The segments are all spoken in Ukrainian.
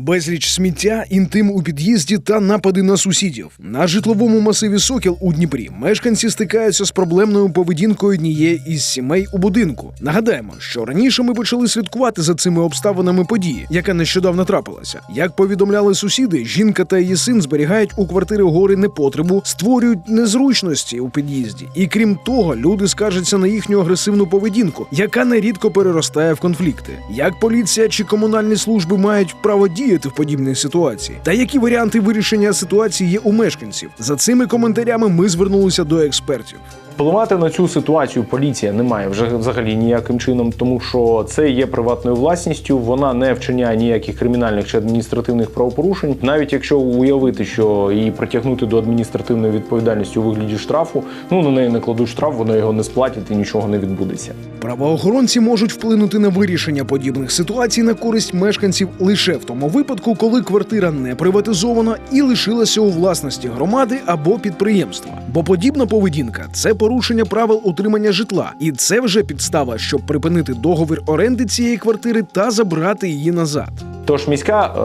Безліч сміття, інтим у під'їзді та напади на сусідів. На житловому масиві Сокіл у Дніпрі мешканці стикаються з проблемною поведінкою однієї із сімей у будинку. Нагадаємо, що раніше ми почали слідкувати за цими обставинами події, яка нещодавно трапилася. Як повідомляли сусіди, жінка та її син зберігають у квартири гори непотребу, створюють незручності у під'їзді. І крім того, люди скаржаться на їхню агресивну поведінку, яка нерідко переростає в конфлікти. Як поліція чи комунальні служби мають право діяти в подібній ситуації? Та які варіанти вирішення ситуації є у мешканців? За цими коментарями ми звернулися до експертів. Впливати на цю ситуацію поліція не має вже взагалі ніяким чином, тому що це є приватною власністю. Вона не вчиняє ніяких кримінальних чи адміністративних правопорушень. Навіть якщо уявити, що її притягнути до адміністративної відповідальності у вигляді штрафу, ну на неї не кладуть штраф, вона його не сплатять і нічого не відбудеться. Правоохоронці можуть вплинути на вирішення подібних ситуацій на користь мешканців лише в тому випадку, коли квартира не приватизована і лишилася у власності громади або підприємства. Бо подібна поведінка це порушення правил утримання житла, і це вже підстава, щоб припинити договір оренди цієї квартири та забрати її назад. Тож міська е,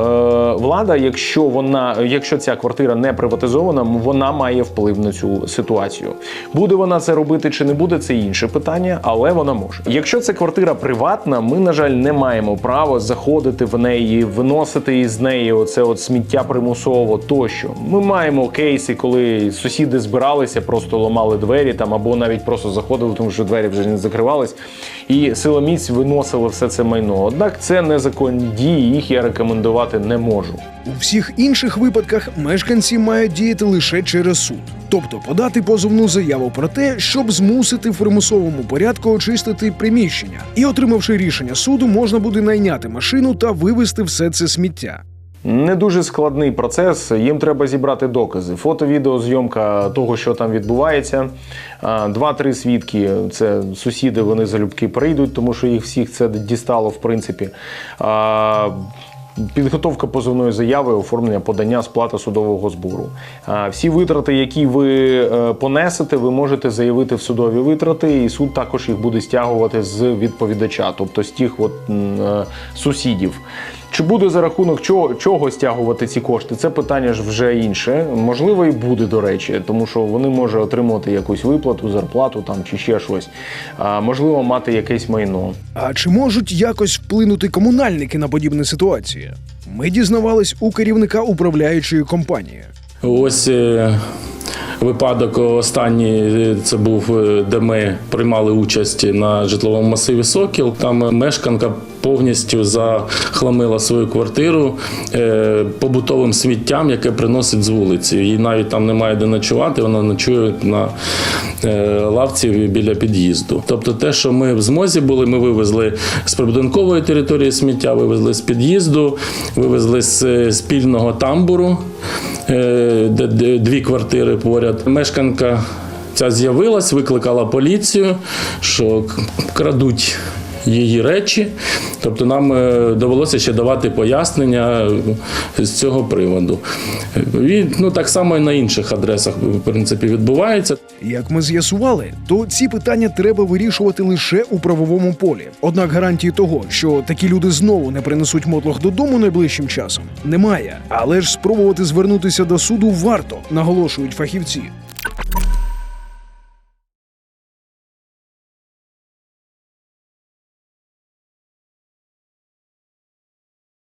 влада, якщо вона, якщо ця квартира не приватизована, вона має вплив на цю ситуацію. Буде вона це робити чи не буде, це інше питання, але вона може. Якщо це квартира приватна, ми на жаль не маємо права заходити в неї, виносити із неї оце от сміття примусово тощо. Ми маємо кейси, коли сусіди збиралися, просто ламали двері там або навіть просто заходили, тому що двері вже не закривались, і силоміць виносили все це майно. Однак це незаконні дії, їх я рекомендувати не можу. У всіх інших випадках мешканці мають діяти лише через суд, тобто подати позовну заяву про те, щоб змусити в примусовому порядку очистити приміщення. І, отримавши рішення суду, можна буде найняти машину та вивезти все це сміття. Не дуже складний процес. Їм треба зібрати докази. Фото, відео, зйомка того, що там відбувається. Два-три свідки. Це сусіди, вони залюбки прийдуть, тому що їх всіх це дістало, в принципі. Підготовка позовної заяви, оформлення подання, сплата судового збору. Всі витрати, які ви е, понесете, ви можете заявити в судові витрати, і суд також їх буде стягувати з відповідача, тобто з тих от, е, сусідів. Чи буде за рахунок чого, чого стягувати ці кошти? Це питання ж вже інше. Можливо, і буде, до речі, тому що вони можуть отримати якусь виплату, зарплату там чи ще щось. А, можливо, мати якесь майно. А чи можуть якось вплинути комунальники на подібні ситуації? Ми дізнавались у керівника управляючої компанії. Ось е, випадок останній е, це був, е, де ми приймали участь на житловому масиві Сокіл. Там мешканка повністю захламила свою квартиру е, побутовим сміттям, яке приносить з вулиці. Їй навіть там немає де ночувати, вона ночує на лавці біля під'їзду. Тобто, те, що ми в змозі були, ми вивезли з прибудинкової території сміття, вивезли з під'їзду, вивезли з спільного тамбуру, дві квартири поряд. Мешканка ця з'явилась, викликала поліцію, що крадуть. Її речі, тобто нам е, довелося ще давати пояснення з цього приводу. І, ну, так само і на інших адресах в принципі відбувається. Як ми з'ясували, то ці питання треба вирішувати лише у правовому полі. Однак гарантії того, що такі люди знову не принесуть мотлох додому найближчим часом, немає. Але ж спробувати звернутися до суду варто, наголошують фахівці.